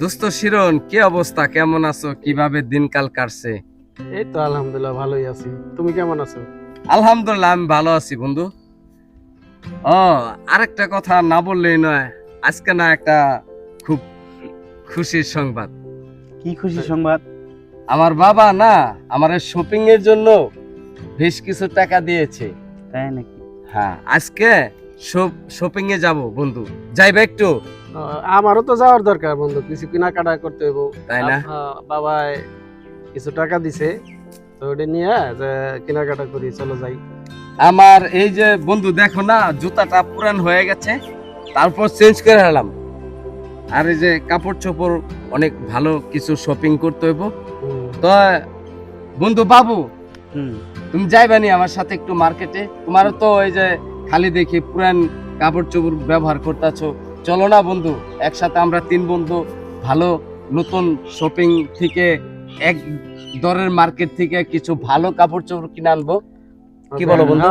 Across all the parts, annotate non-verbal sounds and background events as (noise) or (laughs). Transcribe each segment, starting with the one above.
দোস্ত শিরন কি অবস্থা? কেমন আছো? কীভাবে দিনকাল কাটছে? এই তো আলহামদুলিল্লাহ ভালোই আছি। তুমি কেমন আছো? আলহামদুলিল্লাহ আমি ভালো আছি বন্ধু। ও আরেকটা কথা না বললেই নয় আজকে না একটা খুব খুশির সংবাদ। কি খুশি সংবাদ? আমার বাবা না আমার শপিং এর জন্য বেশ কিছু টাকা দিয়েছে। তাই নাকি? হ্যাঁ আজকে শপিং এ যাব বন্ধু। যাইবে একটু? আমারও তো যাওয়ার দরকার বন্ধু। কিছু কেনাকাটা করতে হইব। তাই না? বাবাই কিছু টাকা দিছে তো ওটা নিয়ে কেনাকাটা করি চলো যাই। আমার এই যে বন্ধু দেখো না জুতাটা পুরান হয়ে গেছে তারপর চেঞ্জ করে এলাম আর এই যে কাপড় চোপড় অনেক ভালো কিছু শপিং করতে হইব। তো বন্ধু বাবু হুম। তুমি যাইবা নি আমার সাথে একটু মার্কেটে তোমারও তো ওই যে খালি দেখি পুরান কাপড় চোপড় ব্যবহার করতেছো। চলো না বন্ধু একসাথে আমরা তিন বন্ধু ভালো নতুন শপিং থেকে এক দরের মার্কেট থেকে কিছু ভালো কাপড় চোপড় কিনে আনব। কি বলো বন্ধু?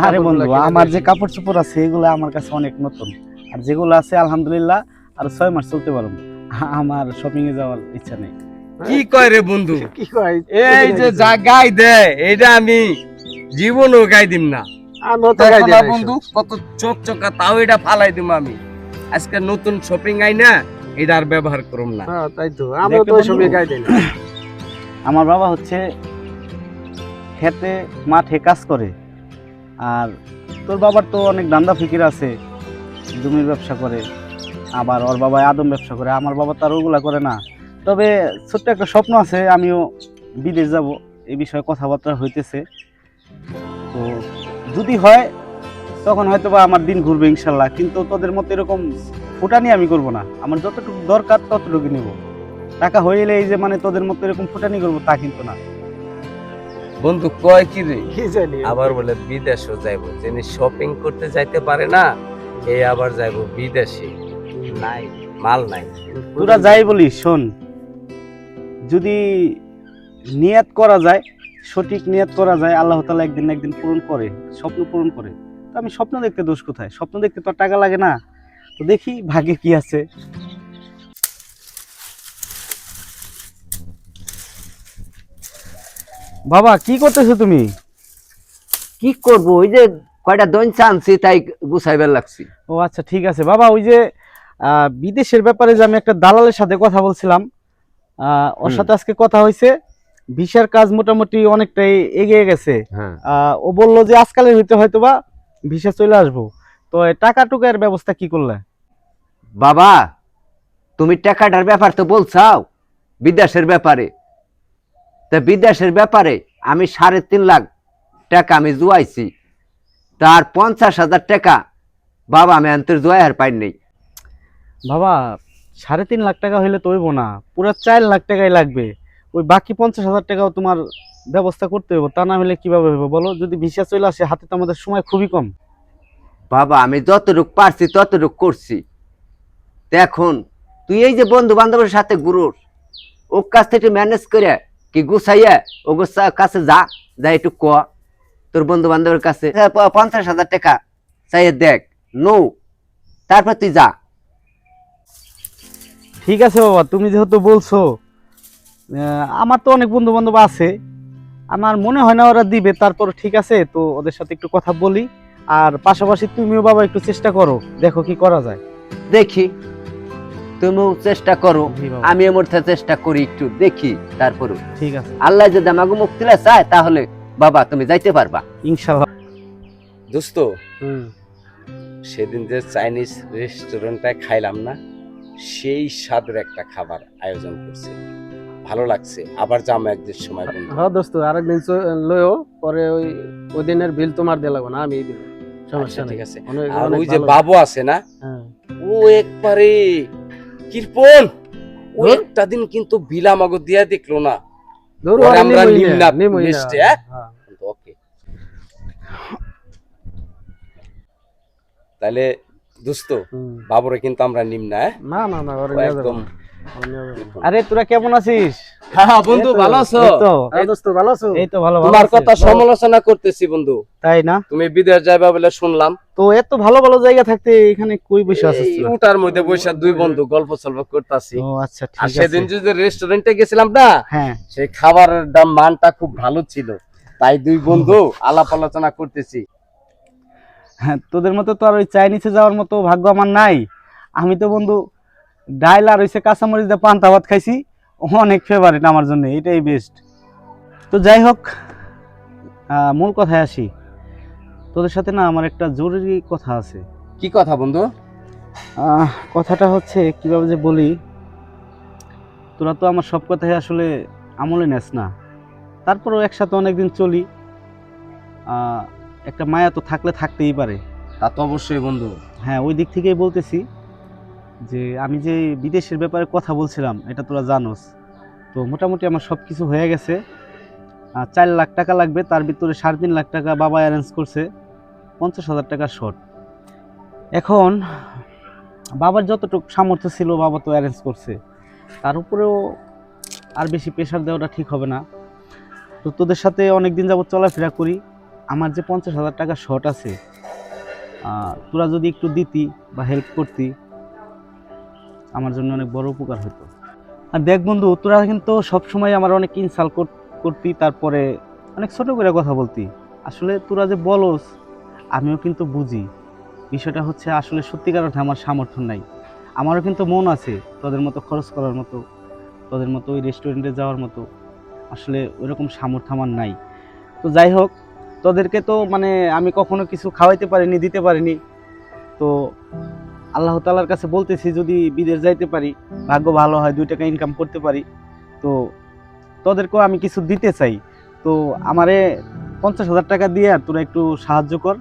না রে বন্ধু আমার যে কাপড় চোপড় আছে এগুলো আমার কাছে অনেক নতুন। আর যেগুলো আছে আলহামদুলিল্লাহ আর ছয় মাস চলতে পারব আমার শপিং এ যাওয়ার ইচ্ছা নেই। কি কয় রে বন্ধু? কি কয়? এই যে যা গাই দে এটা আমি জীবনও গাই দিম না। আর বন্ধু কত চোখ চোখা তাও এটা ফালাই দিম আমি। আজকে নতুন শপিং আই না এটা আর ব্যবহার করুম না। হ্যাঁ তাই তো আমরা তো না। আমার বাবা হচ্ছে খেতে মাঠে কাজ করে। আর তোর বাবার তো অনেক দান্দা ফিকির আছে জমির ব্যবসা করে। আবার ওর বাবা আদম ব্যবসা করে আমার বাবা তার ওগুলা করে না। তবে ছোট্ট একটা স্বপ্ন আছে আমিও বিদেশ যাব এই বিষয়ে কথাবার্তা হইতেছে। তো যদি হয় তখন হয়তো বা আমার দিন ঘুরবে ইনশাল্লাহ। কিন্তু তোদের মতো এরকম ফুটানি আমি করব না। আমার যতটুকু দরকার ততটুকু নেব। টাকা হয়ে এলে এই যে মানে তোদের মতো এরকম ফুটানি করব তা কিন্তু না। বন্ধু কয় কি রে? কি জানি। আবার বলে বিদেশও যাইবো। যিনি শপিং করতে যাইতে পারে না এই আবার যাইবো বিদেশে। নাই মাল নাই। তোরা যাই বলি শোন। যদি নিয়াত করা যায় সঠিক নিয়াত করা যায় আল্লাহ তালা একদিন একদিন পূরণ করে স্বপ্ন পূরণ করে। তো আমি স্বপ্ন দেখতে দোষ কোথায়? স্বপ্ন দেখতে তো টাকা লাগে না। তো দেখি ভাগে কি আছে। বাবা কি করতেছো তুমি? কি করব? ওই যে কয়টা দঞ্চ আনছি তাই গুছাইবার লাগছি। ও আচ্ছা ঠিক আছে। বাবা ওই যে আহ, বিদেশের ব্যাপারে যে আমি একটা দালালের সাথে কথা বলছিলাম আহ, ওর সাথে আজকে কথা হয়েছে। ভিসার কাজ মোটামুটি অনেকটাই এগিয়ে গেছে। হ্যাঁ। ও বলল যে আজকালের হইতে হয়তো বা ভিসা চলে আসব। তো টাকা টুকার ব্যবস্থা কি করলে? বাবা তুমি টাকাটার ব্যাপার তো বলছাও বিদেশের ব্যাপারে। তা বিদেশের ব্যাপারে আমি সাড়ে তিন লাখ টাকা আমি জুয়াইছি। তার পঞ্চাশ হাজার টাকা বাবা আমি আন্তর জুয়াই পাই নেই বাবা সাড়ে তিন লাখ টাকা হইলে তো হইব না। পুরো চার লাখ টাকাই লাগবে। ওই বাকি পঞ্চাশ হাজার টাকাও তোমার ব্যবস্থা করতে হইব তা না হলে কীভাবে হইব বলো? যদি ভিসা চলে আসে হাতে তো আমাদের সময় খুবই কম। বাবা আমি যতটুক পারছি ততটুক করছি। এখন তুই এই যে বন্ধু বান্ধবের সাথে গুরুর ওর কাছ থেকে ম্যানেজ করে কি গুছাইয়া ও গুছা- কাছে যা যা একটু ক। তোর বন্ধু বান্ধবের কাছে পঞ্চাশ হাজার টাকা চাইয়ে দেখ নো। তারপর তুই যা। ঠিক আছে বাবা তুমি যেহেতু বলছো আমার তো অনেক বন্ধু বান্ধব আছে। আমার মনে হয় না ওরা দিবে তারপর ঠিক আছে তো ওদের সাথে একটু কথা বলি। আর পাশাপাশি তুমিও বাবা একটু চেষ্টা করো দেখো কি করা যায়। দেখি তুমিও চেষ্টা করো আমি মধ্যে চেষ্টা করি একটু দেখি তারপরে ঠিক আছে। আল্লাহ যদি আমাকে মুক্তিলা চায় তাহলে বাবা তুমি যাইতে পারবা। ইনশাল্লাহ। দোস্ত সেদিন যে চাইনিজ রেস্টুরেন্টটায় খাইলাম না সেই স্বাদের একটা খাবার আয়োজন করছে। ভালো লাগছে আবার যাব একদিন সময় হ্যাঁ দোস্ত আরেকদিন লইও পরে ওই ওই দিনের বিল তোমার দিয়ে লাগবে না আমি দিব সমস্যা আচ্ছা, ঠিক আছে আর ওই যে বাবু আছে না হ্যাঁ। ও একবারে কৃপন ও একটা দিন কিন্তু বিলা মাগো দিয়া দেখল না আমরা নিমই নিম না, না নিমই না। মিষ্টি, হ্যাঁ? হ্যাঁ। ওকে তাহলে দোস্ত। বাবুরে কিন্তু আমরা নিম না? না না একদম। আরে তোরা কেমন আছিস? হ্যাঁ বন্ধু ভালো আছো? এই তো। হ্যাঁ দোস্ত ভালো আছো? এই তো ভালো ভালো তোমার কথা সমালোচনা করতেছি বন্ধু। তাই না? তুমি বিদেশ যাইবা বলে শুনলাম। তো এত ভালো ভালো জায়গা থাকতে এখানে কই বসে আছিস উটার মধ্যে বসে দুই বন্ধু গল্প সল্প করতেছি। ও আচ্ছা ঠিক আছে। সেদিন যে রেস্টুরেন্টে গেছিলাম না হ্যাঁ। সেই খাবারের দাম মানটা খুব ভালো ছিল। তাই দুই বন্ধু আলাপ আলোচনা করতেছি। হ্যাঁ তোদের মতো তো আর ওই চাইনিজে যাওয়ার মতো ভাগ্য আমার নাই। আমি তো বন্ধু ডাইল আর হইছে কাঁচামরিচ দিয়ে পান্তা ভাত খাইছি অনেক ফেভারিট আমার জন্য এটাই বেস্ট তো যাই হোক মূল কথায় আসি। তোদের সাথে না আমার একটা জরুরি কথা আছে। কি কথা বন্ধু? কথাটা হচ্ছে কীভাবে যে বলি তোরা তো আমার সব কথাই আসলে আমলে নেস না। তারপরেও একসাথে অনেকদিন চলি একটা মায়া তো থাকলে থাকতেই পারে। তা তো অবশ্যই বন্ধু। হ্যাঁ ওই দিক থেকেই বলতেছি যে আমি যে বিদেশের ব্যাপারে কথা বলছিলাম, এটা তোরা জানোস। তো মোটামুটি আমার সব কিছু হয়ে গেছে। চার লাখ টাকা লাগবে, তার ভিতরে সাড়ে তিন লাখ টাকা বাবা অ্যারেঞ্জ করছে, পঞ্চাশ হাজার টাকা শর্ট এখন বাবার যতটুকু সামর্থ্য ছিল, বাবা তো অ্যারেঞ্জ করছে। তার উপরেও আর বেশি প্রেশার দেওয়াটা ঠিক হবে না। তো তোদের সাথে অনেক দিন যাবত চলাফেরা করি, আমার যে পঞ্চাশ হাজার টাকা শর্ট আছে তোরা যদি একটু দিতি বা হেল্প করতি আমার জন্য অনেক বড় উপকার হতো। আর দেখ বন্ধু, তোরা কিন্তু সবসময় আমার অনেক ইনসাল করতি, তারপরে অনেক ছোট করে কথা বলতি। আসলে তোরা যে বলস, আমিও কিন্তু বুঝি। বিষয়টা হচ্ছে আসলে সত্যিকার অর্থে আমার সামর্থ্য নাই। আমারও কিন্তু মন আছে তোদের মতো খরচ করার মতো, তোদের মতো ওই রেস্টুরেন্টে যাওয়ার মতো। আসলে ওইরকম সামর্থ্য আমার নাই। তো যাই হোক, তোদেরকে তো মানে আমি কখনো কিছু খাওয়াইতে পারিনি, দিতে পারিনি। তো আল্লাহ তালার কাছে বলতেছি, যদি বিদেশ যাইতে পারি, ভাগ্য ভালো হয়, দুই টাকা ইনকাম করতে পারি, তো তোদেরকেও আমি কিছু দিতে চাই। তো আমারে পঞ্চাশ হাজার টাকা দিয়ে তোরা একটু সাহায্য কর।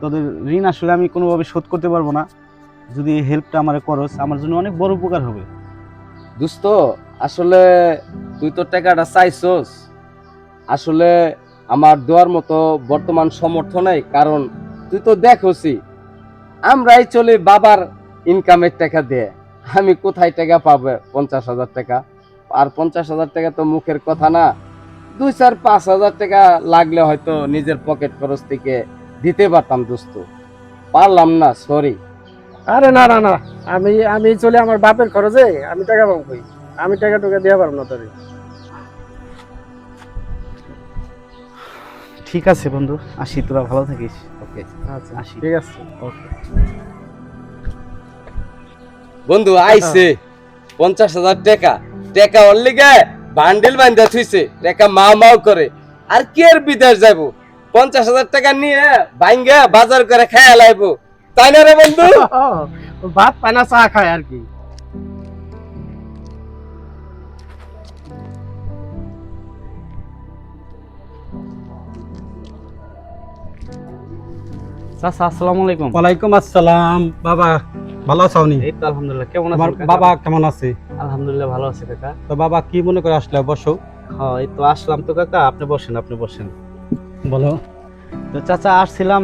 তোদের ঋণ আসলে আমি কোনোভাবে শোধ করতে পারব না। যদি হেল্পটা আমার করস, আমার জন্য অনেক বড় উপকার হবে। দোস্ত, আসলে তুই তো টাকাটা চাইছস। আসলে আমার দেওয়ার মতো বর্তমান সমর্থ নেই, কারণ তুই তো দেখোসি আমরাই চলি বাবার ইনকামের টাকা দিয়ে। আমি কোথায় টাকা পাবো? পঞ্চাশ হাজার টাকা। আর পঞ্চাশ হাজার টাকা তো মুখের কথা না। দুই চার পাঁচ হাজার টাকা লাগলে হয়তো নিজের পকেট খরচ থেকে দিতে পারতাম দোস্ত। পারলাম না সরি আরে না না না। আমি আমি চলে আমার বাপের খরচে। আমি টাকা পাবো কই? আমি টাকা টুকা দিয়ে পারব না তোরে। ঠিক আছে বন্ধু আসি তোরা ভালো থাকিস। ওকে আচ্ছা আসি। ঠিক আছে ওকে। বন্ধু আইছে। পঞ্চাশ হাজার টাকা। টাকা ওর লিগে বান্ডেল বান্ধা থুইছে। টাকা মা মাও করে। আর কি আর বিদেশ যাইব? পঞ্চাশ হাজার টাকা নিয়ে ভাঙ্গা বাজার করে খেয়ে লাইব। তাই না রে বন্ধু? ও (laughs) ভাত পায় না চা খায় আর কি। চাচা আসসালামু আলাইকুম ওয়ালাইকুম আসসালাম। বাবা ভালো আছো নি? এই তো আলহামদুলিল্লাহ। কেমন বাবা কেমন আছে? আলহামদুলিল্লাহ ভালো আছে কাকা। তো বাবা কি মনে করে আসলে? বসো। হ্যাঁ এই তো আসলাম তো কাকা। আপনি বসেন আপনি বসেন। বলো। তো চাচা আসছিলাম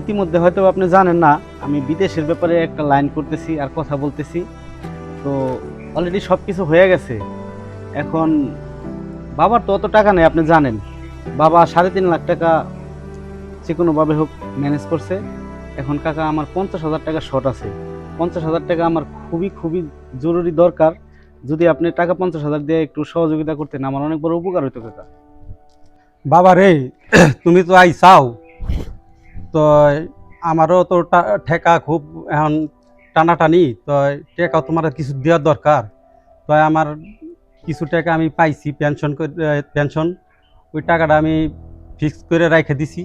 ইতিমধ্যে হয়তো আপনি জানেন না আমি বিদেশের ব্যাপারে একটা লাইন করতেছি আর কথা বলতেছি। তো অলরেডি সব কিছু হয়ে গেছে। এখন বাবার তো অত টাকা নেই আপনি জানেন। বাবা সাড়ে তিন লাখ টাকা যে কোনোভাবে হোক ম্যানেজ করছে। এখন কাকা, আমার পঞ্চাশ হাজার টাকা শর্ট আছে। পঞ্চাশ হাজার টাকা আমার খুবই খুবই জরুরি দরকার। যদি আপনি টাকা পঞ্চাশ হাজার দিয়ে একটু সহযোগিতা করতেন, আমার অনেক বড় উপকার হতো কাকা। বাবা রে, (clears throat) তুমি তো আই চাও। তো আমারও তো ঠেকা খুব এখন টানাটানি, তো টেকা তোমার কিছু দেওয়ার দরকার। তো আমার কিছু টাকা আমি পাইছি পেনশন পেনশন ওই টাকাটা আমি ফিক্স করে রেখে দিছি।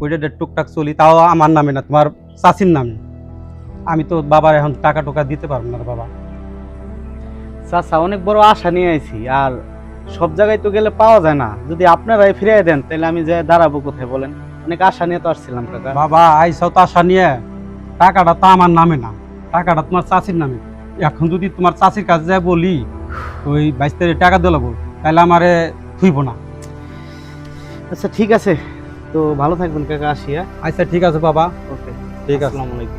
ওইটা টুকটাক চলি তাও আমার নামে না তোমার চাষির নামে। আমি তো বাবার এখন টাকা টোকা দিতে পারব না বাবা। চাচা অনেক বড় আশা নিয়ে আইছি আর সব জায়গায় তো গেলে পাওয়া যায় না। যদি আপনারাই ফিরিয়ে দেন তাহলে আমি যে দাঁড়াবো কোথায় বলেন? অনেক আশা নিয়ে তো আসছিলাম কাকা। বাবা আইসাও তো আশা নিয়ে টাকাটা তো আমার নামে না টাকাটা তোমার চাষির নামে। এখন যদি তোমার চাষির কাছে যাই বলি ওই বাইশ তারিখ টাকা দিলাম তাহলে আমারে থুইব না। আচ্ছা ঠিক আছে। তো ভালো থাকবেন কাকা আসিয়া। আচ্ছা ঠিক আছে বাবা। ওকে ঠিক আছে। আসসালামু আলাইকুম।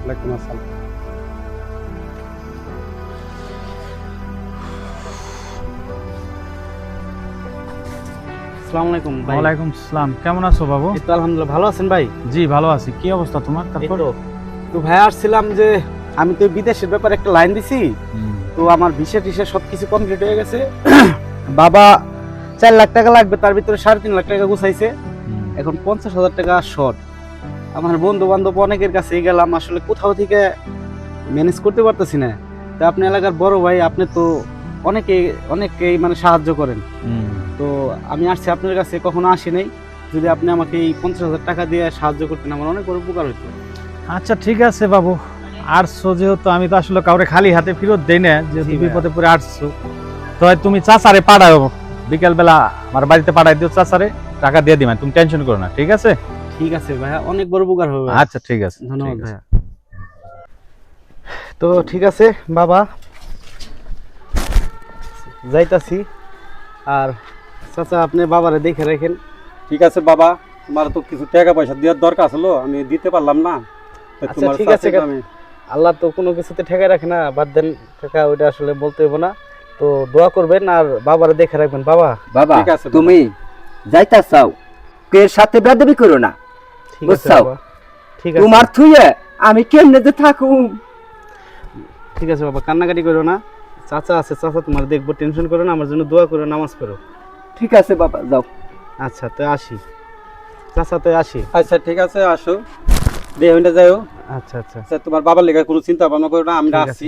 আসসালাম। জি ভালো আছি। কি অবস্থা তোমার? তো। যে আমি তো বিদেশের ব্যাপারে একটা লাইন তো আমার কমপ্লিট হয়ে গেছে। বাবা চার লাখ টাকা লাগবে তার ভিতরে সাড়ে তিন লাখ টাকা গুছাইছে। এখন পঞ্চাশ হাজার টাকা শর্ট আমার বন্ধু বান্ধব অনেকের কাছে গেলাম আসলে কোথাও থেকে ম্যানেজ করতে পারতেছি না। তো আপনি এলাকার বড় ভাই আপনি তো অনেকে অনেকেই মানে সাহায্য করেন। তো আমি আসছি আপনার কাছে কখনো আসি নাই। যদি আপনি আমাকে এই পঞ্চাশ হাজার টাকা দিয়ে সাহায্য করতেন আমার অনেক বড় উপকার হতো আচ্ছা ঠিক আছে বাবু। আটশো যেহেতু আমি তো আসলে কাউরে খালি হাতে ফেরত দেই না যেহেতু বিপদে পড়ে আটশো তো তুমি চাচারে পাঠাও। বিকেলবেলা আমার বাড়িতে পাঠাই দিও চাচারে। টাকা দিয়ে দিবেন তুমি টেনশন করো না ঠিক আছে? ঠিক আছে ভাইয়া অনেক বড় উপকার হবে আচ্ছা ঠিক আছে ধন্যবাদ ভাইয়া। তো ঠিক আছে বাবা। যাইতাছি। আর চাচা আপনি বাবারে দেখে রাখেন। ঠিক আছে বাবা। তোমার তো কিছু টাকা পয়সা দেওয়ার দরকার ছিল আমি দিতে পারলাম না। আচ্ছা, ঠিক আছে, আমি আল্লাহ তো কোনো কিছুতে ঠেকে রাখে না বাদ দেন টাকা ওইটা আসলে বলতে হইব না। তো দোয়া করবেন আর বাবারে দেখে রাখবেন বাবা। বাবা ঠিক আছে, বাবা। তুমি যাইতা চাও এর সাথে বেদবি করো না। ঠিক আছে বুঝছাও? তোমার থুয়ে আমি কেমনে যে থাকুম। ঠিক আছে বাবা কান্নাকাটি করো না। চাচা আছে চাচা তোমার দেখব টেনশন করো না আমার জন্য দোয়া করো নামাজ পড়ো। ঠিক আছে বাবা যাও। আচ্ছা তো আসি। চাচা তো আসি। আচ্ছা ঠিক আছে আসো। হইলে যাইও। আচ্ছা আচ্ছা। আচ্ছা তোমার বাবার লেগে কোনো চিন্তা ভাবনা করো না আমরা ঠিক আসছি।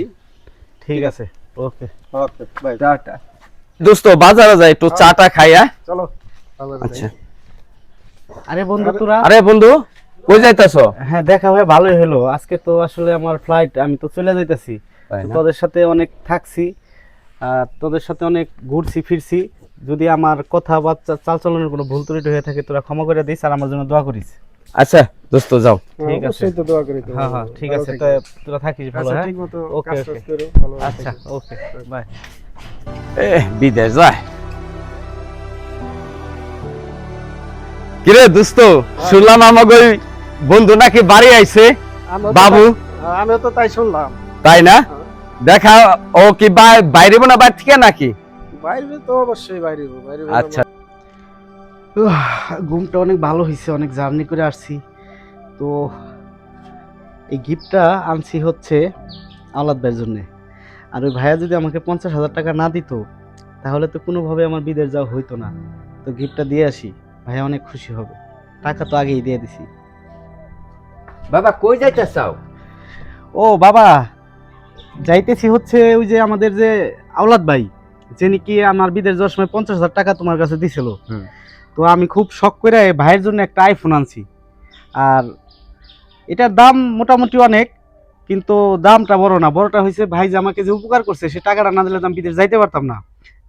ঠিক আছে ওকে। Okay bye tata. দোস্ত বাজারে যাই একটু চাটা খাইয়া চলো। আচ্ছা। আরে বন্ধু তোরা আরে বন্ধু কই যাইতাছো? হ্যাঁ দেখা ভাই ভালোই হলো। আজকে তো আসলে আমার ফ্লাইট আমি তো চলে যাইতাছি। তাই তো না? তোদের সাথে অনেক থাকছি তোদের সাথে অনেক ঘুরছি ফিরছি। যদি আমার কথা বা চালচলনের কোনো ভুল ত্রুটি হয়ে থাকে তোরা ক্ষমা করে দিস আর আমার জন্য দোয়া করিস। আচ্ছা দোস্ত যাও। ঠিক আছে। তো দোয়া করি হ্যাঁ হ্যাঁ ঠিক আছে তো তোরা থাকিস ভালো আচ্ছা হ্যাঁ? ঠিক ওকে, ভালো আচ্ছা ওকে বাই এ বিদেশ যায় কিরে দোস্ত শুনলাম আমাকে ওই বন্ধু নাকি বাড়ি আইছে? বাবু? আমিও তো তাই শুনলাম। তাই না? দেখা ও কি বাই- বাইরে না বাইরে থেকে নাকি? বাইরে তো অবশ্যই বাইরে বাইরে আচ্ছা। ঘুমটা অনেক ভালো হয়েছে অনেক জার্নি করে আসছি। তো এই গিফটটা আনছি হচ্ছে আওলাদ ভাইয়ের জন্যে। আর ওই ভাইয়া যদি আমাকে পঞ্চাশ হাজার টাকা না দিত তাহলে তো কোনোভাবে আমার বিদেশ যাওয়া হইতো না। তো গিফটটা দিয়ে আসি। ভাইয়া অনেক খুশি হবে। টাকা তো আগেই দিয়ে দিছি। বাবা কই যাইতা চাও ও বাবা যাইতেছি হচ্ছে ওই যে আমাদের যে আওলাদ ভাই যে নাকি আমার বিদেশ যাওয়ার সময় পঞ্চাশ হাজার টাকা তোমার কাছে দিছিল। তো আমি খুব শখ করে ভাইয়ের জন্য একটা আইফোন আনছি। আর এটার দাম মোটামুটি অনেক কিন্তু দামটা বড় না। বড়টা হয়েছে ভাই যে আমাকে যে উপকার করছে সে টাকাটা না দিলে আমি বিদেশ যাইতে পারতাম না।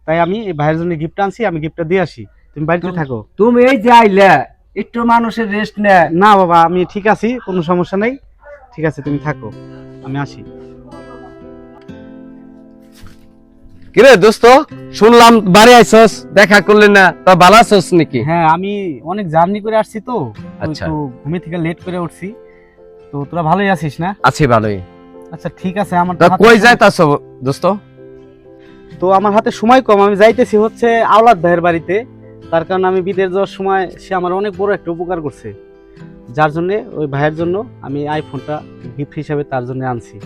তাই আমি এই ভাইয়ের জন্য গিফট আনছি আমি গিফটটা দিয়ে আসি। তুমি বাড়িতে থাকো। তুমি এই যে আইলে একটু মানুষের রেস্ট নে। না বাবা আমি ঠিক আছি কোনো সমস্যা নাই। ঠিক আছে তুমি থাকো। আমি আসি। কিরে দোস্ত শুনলাম বাড়ি আইছস দেখা করলি না তা ভালো আছস নাকি? হ্যাঁ আমি অনেক জার্নি করে আসছি তো। আচ্ছা। একটু ঘুমে থেকে লেট করে উঠছি। তো তোরা ভালোই আছিস না? আছি ভালোই। আচ্ছা ঠিক আছে আমার তো কই সময়- যাইতাছ দোস্ত? তো আমার হাতে সময় কম আমি যাইতেছি হচ্ছে আওলাদ ভাইয়ের বাড়িতে। তার কারণে আমি বিদেশ যাওয়ার সময় সে আমার অনেক বড় একটা উপকার করছে। যার জন্য ওই ভাইয়ের জন্য আমি আইফোনটা গিফট হিসাবে তার জন্য আনছি।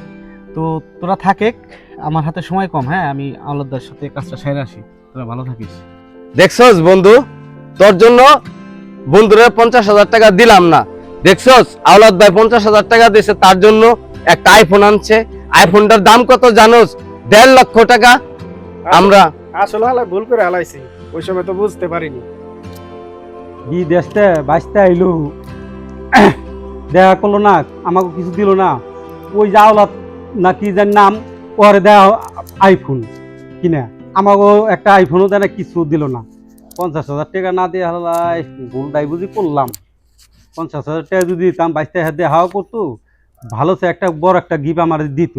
তো তোরা থাকে আমার হাতে সময় কম হ্যাঁ? আমি আওলাদার সাথে কাজটা সেরে আসি। তোরা ভালো থাকিস। দেখছস বন্ধু? তোর জন্য বন্ধুরা পঞ্চাশ হাজার টাকা দিলাম না। দেখছস? আওলাদ ভাই পঞ্চাশ হাজার টাকা দিয়েছে তার জন্য একটা আইফোন আনছে। আইফোনটার দাম কত জানোস? দেড় লক্ষ টাকা। আমরা আসলে ভুল করে হালাইছি। ওই সময় তো বুঝতে পারিনি। বিদেশতে বাঁচতে আইলু। দেখা করল না, আমাকে কিছু দিল না। ওই যাওলা না কি যার নাম, ওরে দেয়া আইফোন কিনে। আমাকেও একটা আইফোনও দেয় না, কিছু দিল না। পঞ্চাশ হাজার টাকা না দিয়ে হালাই ভুলটাই বুঝি করলাম। পঞ্চাশ হাজার টাকা যদি দিতাম বাইশটা হাতে হাওয়া করতো। ভালো সে একটা বড় একটা গিফট আমার দিত।